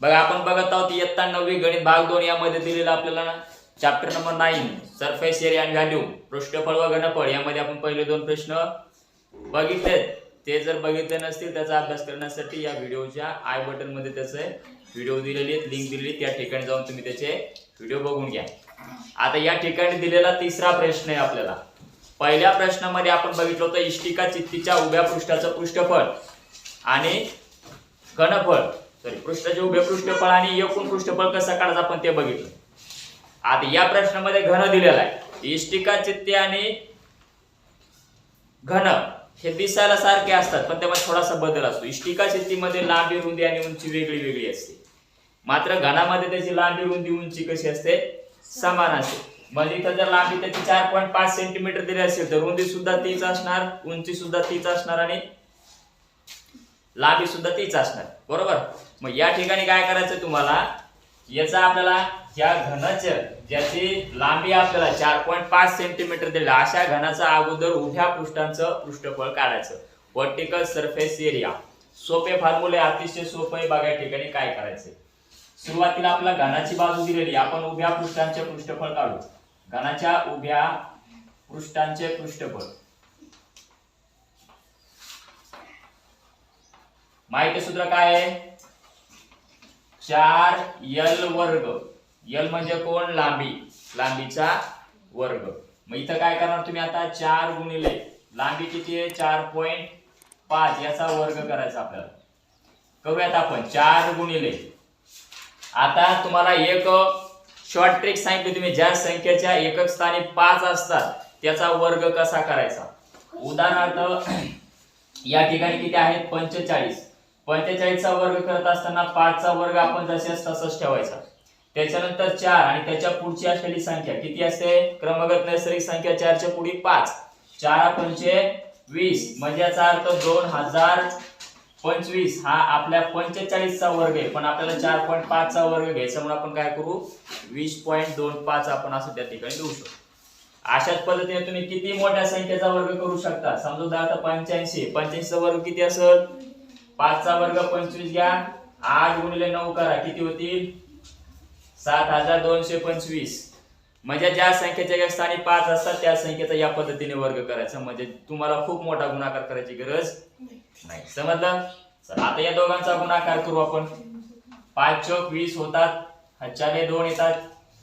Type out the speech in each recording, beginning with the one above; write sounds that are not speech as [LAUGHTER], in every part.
बघा आपण बघत आहोत इयत्ता नववी गणित भाग दोन यामध्ये दिलेला आपल्याला ना chapter number nine surface area आणि व्हॅल्यू पृष्ठफळ व घनफळ यामध्ये आपण पहिले दोन प्रश्न बघितलेत. ते जर बघितले नसतील त्याचा अभ्यास करण्यासाठी या व्हिडिओच्या आय बटनमध्ये त्याचे व्हिडिओ दिलेले आहेत लिंक दिलेली त्या ठिकाणी जाऊन तुम्ही त्याचे व्हिडिओ बघून घ्या. आता या ठिकाणी दिलेला तिसरा प्रश्न आहे आपल्याला. पहिल्या प्रश्नामध्ये आपण बघितलं होतं इष्टिका चित्तीच्या उभ्या पृष्ठाचं पृष्ठफळ आणि घनफळ. सॉरी पृष्ठाचे उभे पृष्ठफळ आणि एकूण पृष्ठफळ कसं काढायचं आपण ते बघितलं. आता या प्रश्नामध्ये घन दिलेला आहे. इष्टिका चित्ती आणि घन हे दिसायला सारखे असतात पण त्यामध्ये थोडासा बदल असतो. इष्टिका चित्तीमध्ये लांबी रुंदी आणि उंची वेगळी वेगळी असते. मात्र घनामध्ये त्याची लांबी रुंदी उंची कशी असते? समान असते. म्हणजे इथं जर लांबी त्याची चार पॉईंट पाच सेंटीमीटर दिली असेल तर रुंदी सुद्धा तीच असणार उंची सुद्धा तीच असणार आणि लांबी सुद्धा तीच असणार. बरोबर? मग या ठिकाणी काय करायचं तुम्हाला? याचा आपल्याला या घनाचं ज्याची लांबी आपल्याला चार पॉईंट पाच सेंटीमीटर दिली अशा घनाचा अगोदर उभ्या पृष्ठांचं पृष्ठफळ काढायचं. वर्टिकल सरफेस एरिया सोपे फॉर्म्युले अतिशय सोपे बघा या ठिकाणी काय करायचं सुरुवातीला आपल्या घनाची बाजू दिलेली आपण उभ्या पृष्ठांचे पृष्ठफळ काढू. घनाच्या उभ्या पृष्ठांचे पृष्ठफळ. माहिती सूत्र काय आहे? चार यल वर्ग. यल म्हणजे कोण? लांबी. लांबीचा वर्ग. मग इथं काय करणार तुम्ही आता? चार गुणिले. लांबी किती आहे? चार पॉईंट पाच. याचा वर्ग करायचा आपल्याला. करूयात आपण. चार गुणिले. आता तुम्हाला एक शॉर्ट ट्रिक सांगितली तुम्ही. ज्या संख्येच्या एकक स्थानी पाच असतात त्याचा वर्ग कसा करायचा? उदाहरणार्थ [CLEARS THROAT] या ठिकाणी किती आहेत? पंचेचाळीस. पंचेचाळीसचा वर्ग करत असताना पाचचा वर्ग आपण जसेच तसंच ठेवायचा. त्याच्यानंतर चार आणि त्याच्या पुढची असलेली संख्या किती असते? क्रमगत नैसर्गिक संख्या चारच्या पुढे पाच. चार पंचे वीस. म्हणजे याचा अर्थ दोन हजार पंचवीस हा आपल्या पंचेचाळीसचा वर्ग आहे. पण आपल्याला चार पॉईंट पाचचा वर्ग घ्यायचा म्हणून आपण काय करू? वीस पॉईंट दोन पाच आपण असं त्या ठिकाणी देऊ शकतो. अशाच पद्धतीने तुम्ही किती मोठ्या संख्येचा वर्ग करू शकता? समजा उदाहरणार्थ पंच्याऐंशी पंच्याऐंशीचा वर्ग किती असेल? पाचचा वर्ग पंचवीस घ्या. आठ गुणिले नऊ करा. किती होतील? सात हजार दोनशे पंचवीस. म्हणजे ज्या संख्येच्या या स्थानी पाच असतात त्या संख्येचा या पद्धतीने वर्ग करायचा. म्हणजे तुम्हाला खूप मोठा गुणाकार करायची गरज नाही. समजलं? चला आता या दोघांचा गुणाकार करू आपण. पाच चौक वीस होतात. हच्चाने दोन येतात.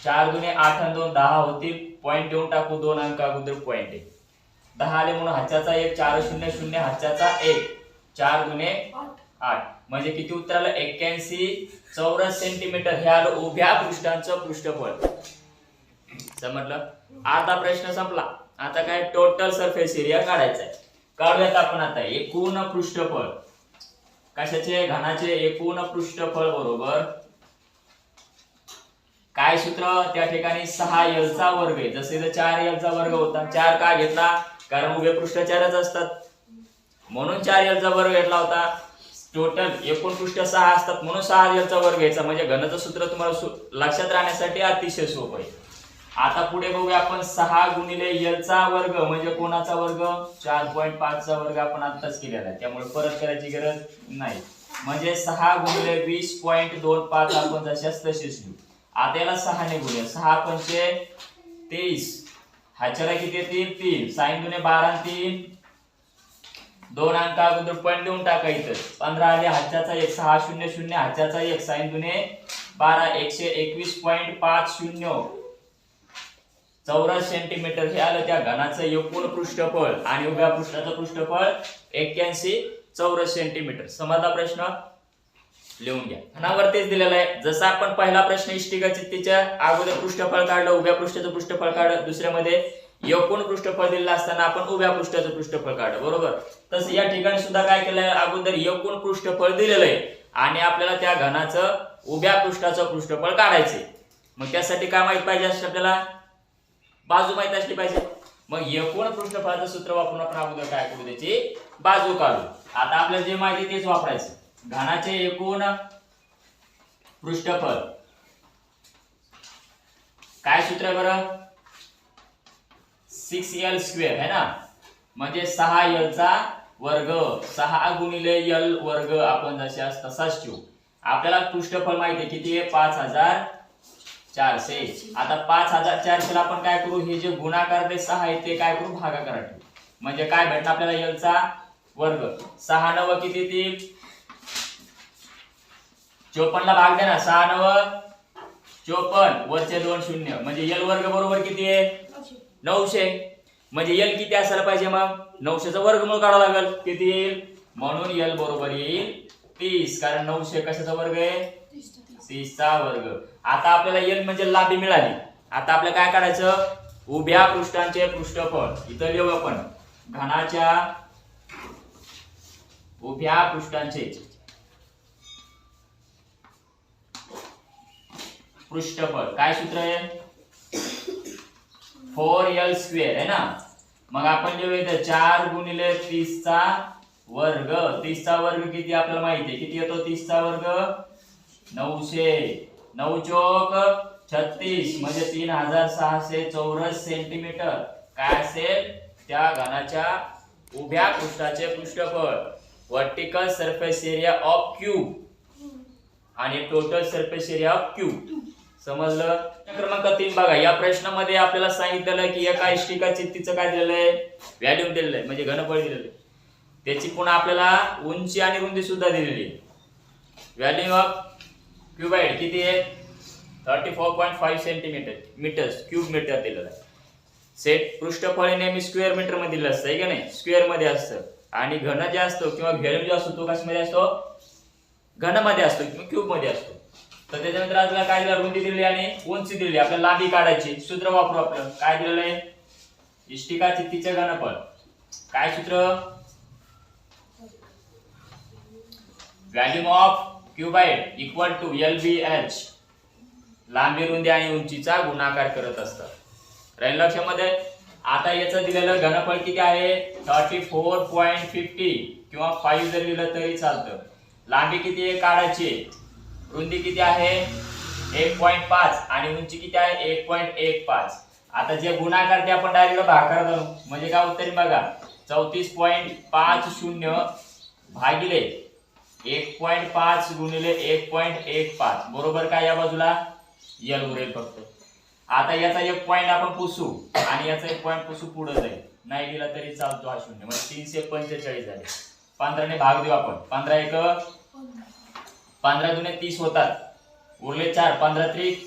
चार दुने आठ आणि दोन दहा होतील. पॉईंट देऊन टाकू दोन अंक अगोदर पॉईंट आहे दहा आले म्हणून हच्चाचा एक चार शून्य शून्य हच्चाचा एक. चार गुणे आठ. म्हणजे किती उत्तर आलं एक्क्याऐंशी चौरस सेंटीमीटर हे आलं उभ्या पृष्ठांचं पृष्ठफळ. समजलं? आता प्रश्न संपला. आता काय? टोटल सरफेस एरिया काढायचा आहे. काढूयात आपण आता. एकूण पृष्ठफळ. कशाचे? घनाचे. एकूण पृष्ठफळ बरोबर. काय सूत्र? त्या ठिकाणी सहा एलचा वर्ग आहे. जसे इथं चार एलचा वर्ग होता. चार का घेतला? कारण उभे पृष्ठ चारच असतात. म्हणून चार एलचा वर्ग घेतला होता. टोटल एकूण पृष्ठ सहा असतात म्हणून सहा एलचा वर्ग घ्यायचा. म्हणजे घनच सूत्र तुम्हाला लक्षात राहण्यासाठी अतिशय सोपं आहे. आता पुढे बघूया आपण सहा गुणिले एलचा वर्ग म्हणजे कोणाचा वर्ग? चार पॉईंट पाचचा वर्ग आपण आत्ताच केलेला आहे. त्यामुळे परत करायची गरज नाही. म्हणजे सहा गुणिले वीस पॉईंट दोन पाच आपण जशाच तसेच घेऊ. आता याला सहाने गुणूया. सहा पंचे तेवीस. ह्याच्याला किती येतील तीन साईन दुने बारा आणि तीन. दोन अंक अगोदर पॉईंट देऊन टाकायचं पंधरा आले हातच्याचा एक सहा शून्य शून्य हातच्याचा एक साईन दुने बारा एकशे एकवीस पॉईंट पाच शून्य. चौरस सेंटीमीटर हे आलं त्या घनाचं एकूण पृष्ठफळ आणि उभ्या पृष्ठाचं पृष्ठफळ एक्क्याऐंशी चौरस सेंटीमीटर समजला प्रश्न? लिहून घ्या. घनावरतीच दिलेला आहे. जसा आपण पहिला प्रश्न इष्टिका चित्तीच्या अगोदर पृष्ठफळ काढलं उभ्या पृष्ठाचं पृष्ठफळ काढलं दुसऱ्यामध्ये एकूण पृष्ठफळ दिलेलं असताना आपण उभ्या पृष्ठाचं पृष्ठफळ काढू बरोबर? तसं या ठिकाणी सुद्धा काय केलंय? अगोदर एकूण पृष्ठफळ दिलेलं आहे आणि आपल्याला त्या घनाचं उभ्या पृष्ठाचं पृष्ठफळ काढायचे मग त्यासाठी काय माहीत पाहिजे असते आपल्याला? बाजू माहीत असली पाहिजे. मग एकूण पृष्ठफळाचं सूत्र वापरून आपण अगोदर काय करू त्याची? बाजू काढू. आता आपल्याला जे माहिती तेच वापरायचं. घनाचे एकूण पृष्ठफळ? काय सूत्र आहे बरं? सिक्स एल स्क्वेअर है ना? म्हणजे सहा एल चा वर्ग सहा गुणिले यल वर्ग आपण जशास तसाच ठेवू. आपल्याला पृष्ठफळ माहिती आहे किती आहे? पाच हजार चारशे. आता पाच हजार चारशेला आपण काय करू? हे जे गुणाकार ते सहा आहे ते काय करू? भागाकार ठेवू. म्हणजे काय भेटणार आपल्याला यलचा वर्ग? सहा नव किती ते? चोपन्नला भाग द्या ना. सहा नव चोपन्न. वरचे दोन शून्य. म्हणजे यल वर्ग बरोबर किती आहे? नऊशे. म्हणजे एल किती असायला पाहिजे मग? नऊशेचा वर्गमूळ काढावं लागेल. किती येईल? म्हणून एल बरोबर येईल तीस. कारण नऊशे कशाचा वर्ग आहे? तीसचा वर्ग. आता आपल्याला एल म्हणजे लांबी मिळाली. आता आपल्याला काय काढायचं? उभ्या पृष्ठांचे पृष्ठफळ. इथं लिहू आपण. घनाच्या उभ्या पृष्ठांचे पृष्ठफळ. काय सूत्र आहे? फोर एल स्क्वेअर आहे ना? मग आपण लिहू इथं चार गुणिले तीसचा वर्ग तीसचा वर्ग किती आपल्याला माहिती आहे? किती येतो तीसचा वर्ग? नऊशे. नऊ चोक छत्तीस. म्हणजे तीन हजार सहाशे चौरस सेंटीमीटर. काय असेल? त्या घनाच्या उभ्या पृष्ठाचे पृष्ठफळ. Vertical surface area of cube आणि total surface area of cube समजलं? क्रमांक तीन बघा या प्रश्नामध्ये आपल्याला सांगितलेलं आहे की एका इष्टिका तिचं काय दिलेलं आहे? व्हॅल्यूम दिलेलं आहे म्हणजे घनफळ दिलेलं आहे. त्याची पुन्हा आपल्याला उंची आणि रुंदी सुद्धा दिलेली आहे. व्हॅल्यू ऑफ क्युबाईड किती आहे? Thirty four point five centimetre metres cube metre दिलेलं आहे. सेट पृष्ठफळ नेहमी स्क्वेअर मीटरमध्ये दिलेलं दिलं असतं आहे का नाही? स्क्वेअरमध्ये असतं. आणि घन जे असतो किंवा व्हॅल्यू जो असतो तो कशामध्ये असतो? घनमध्ये असतो किंवा क्यूबमध्ये असतो. तर त्याच्यानंतर आपल्याला काय दिलं रुंदी दिली आणि उंची दिली. आपल्याला लांबी काढायची. सूत्र वापरू आपलं. काय दिलेलं आहे? इष्टिका चित्तीचे गणपण काय सूत्र? Volume of cuboid equal to l b h लांबी रुंदी आणि उंचीचा गुणाकार करत असतात. राहील लक्षामध्ये? आता याचं दिलेलं घनफळ किती आहे? थर्टी फोर पॉईंट फिफ्टी किंवा फाईव्ह जर दिलं तरी चालतं. लांबी किती आहे? काढायची रुंदी किती आहे? एक पॉईंट पाच. आणि उंची किती आहे? एक पॉईंट एक पाच. आता जे गुणाकार ते आपण डायरेक्ट भाकार करू. म्हणजे काय उत्तर बघा. चौतीस पॉईंट पाच शून्य भागिले एक पॉईंट पाच गुणिले एक पॉईंट एक पाच. बरोबर काय या बाजूला? यल उरेल फक्त. आता याचा एक पॉईंट आपण पुसू. आणि याचा एक पॉईंट पुसू पुढे जाईल. नाही दिला तरी चालतो हा शून्य. म्हणजे तीनशे पंचेचाळीस झाले. पंधराने भाग देऊ आपण. पंधरा एक पंधरा दुने तीस होतात. उरले चार पंधरा त्रिक.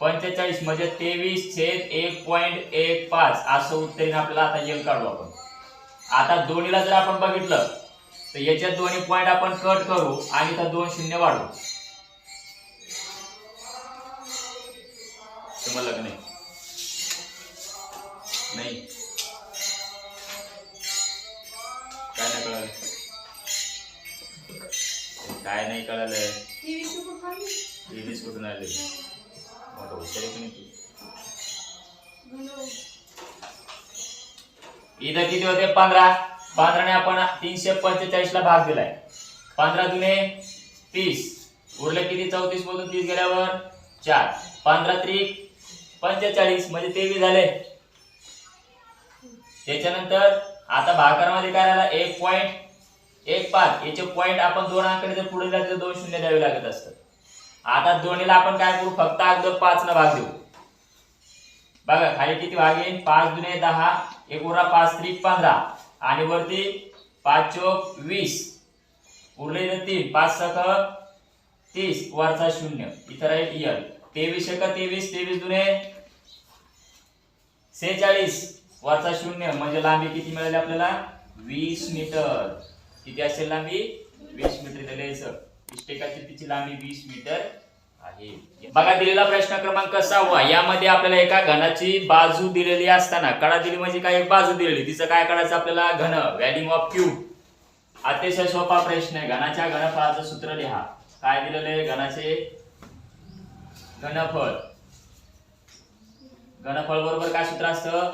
पंचेचाळीस म्हणजे तेवीस छेद एक पॉईंट एक पाच. असं उत्तरीन आपल्याला आता यल काढू आपण. आता दोन्हीला जर आपण बघितलं तर याच्यात दोन्ही पॉईंट आपण कट करू आणि इथं दोन शून्य वाढवू. समजलं का नाही. काय नाही कळालं तेवीस कुठून आले मोठं हुशार आहे की नाही तू? इथं किती होते? पंधरा. पंधराने आपण तीनशे पंचेचाळीस ला भाग दिलाय. पंधरा दुने तीस. उरले किती? चौतीस मधून तीस गेल्यावर चार. पंधरा त्रिक पंचेचाळीस म्हणजे तेवीस झाले. त्याच्यानंतर आता भाकरामध्ये काय राहिला? एक पॉईंट एक पाच याचे पॉईंट आपण दोन अंकडे जर पुढे जाते दोन शून्य द्यावे लागत असतात. आता दोन्हीला आपण काय करू? फक्त अगोदर पाच न भाग देऊ. बघा खाली किती भाग येईल पाच दुने दहा एक उरा पाच त्रिक पंधरा. आणि वरती पाच चोक वीस. उरले तीन पाच सख तीस वरचा शून्य. इथं राहील यल. तेवीस एक तेवीस तेवीस दुने सेहेचाळीस वरचा शून्य. म्हणजे लांबी किती मिळाली आपल्याला? वीस मीटर. किती असेल लांबी? वीस मीटर दिले लिहायचं. तिची लांबी वीस मीटर आहे. बघा दिलेला प्रश्न क्रमांक सहावा. यामध्ये आपल्याला एका घनाची बाजू दिलेली असताना कडा दिली म्हणजे काय? एक बाजू दिलेली. तिचं काय करायचं आपल्याला? घन. व्हॅल्यू ऑफ क्यू अतिशय सोपा प्रश्न आहे. घनाच्या घनफळाचं सूत्र लिहा. काय दिलेलं आहे? घनाचे घनफळ. घनफळ बरोबर काय सूत्र असतं?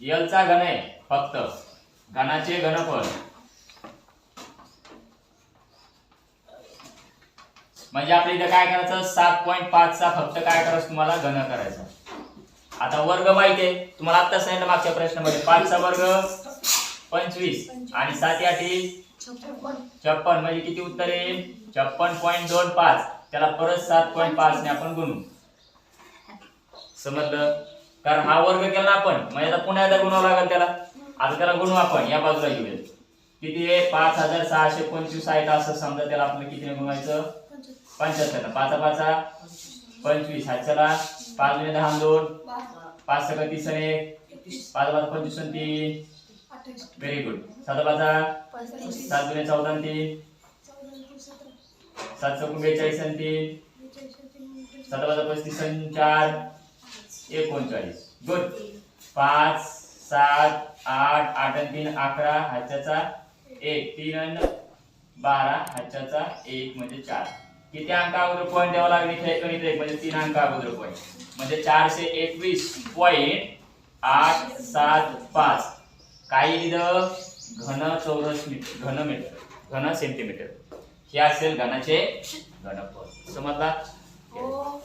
L चा घन आहे फक्त. घनाचे घनफळ. म्हणजे आपल्या इथं काय करायचं? सात पॉईंट पाचचा फक्त काय करायचं तुम्हाला? घन करायचा. आता वर्ग माहिती आहे. तुम्हाला आता सांगितलं मागच्या प्रश्नामध्ये. पाचचा वर्ग पंचवीस. आणि सात आठी छप्पन. म्हणजे किती उत्तर येईल? छप्पन पॉईंट दोन पाच. त्याला परत सात पॉईंट पाच ने आपण गुणू. समजलं? कारण हा वर्ग केला आपण. म्हणजे आता पुन्हा एकदा गुणावं लागेल त्याला. आता त्याला गुणू आपण. या बाजूला घेऊया. किती आहे? पाच हजार सहाशे पंचवीस आहेत. असं समजा त्याला आपण कितीने गुणवायचं पंच्याहत्तर. पाचा पाचा. पंचवीस. हातच्याला. पाच गुणे दहा दोन पाच सगळं तीस आणि एक. पाच पाच पंचवीस तीन. व्हेरी गुड सात पाचा. सात गुणे चौदा तीन. सात सकून बेचाळीस आणि तीन. सात पाचा पस्तीस चार. एकोणचाळीस. गुड पाच सात आठ आठ आणि तीन. अकरा. हातच्याचा एक. तीन आणि बारा. हातच्याचा एक म्हणजे चार. किती अंक अगोदर पॉईंट द्यावा लागेल. इथे गणित एक. म्हणजे तीन अंक अगोदर पॉईंट म्हणजे चारशे एकवीस पॉईंट आठ सात पाच. काही लिहिलं घन चौरस मीटर घन मीटर घन सेंटीमीटर हे असेल घनाचे घनफळ. समजला? हो.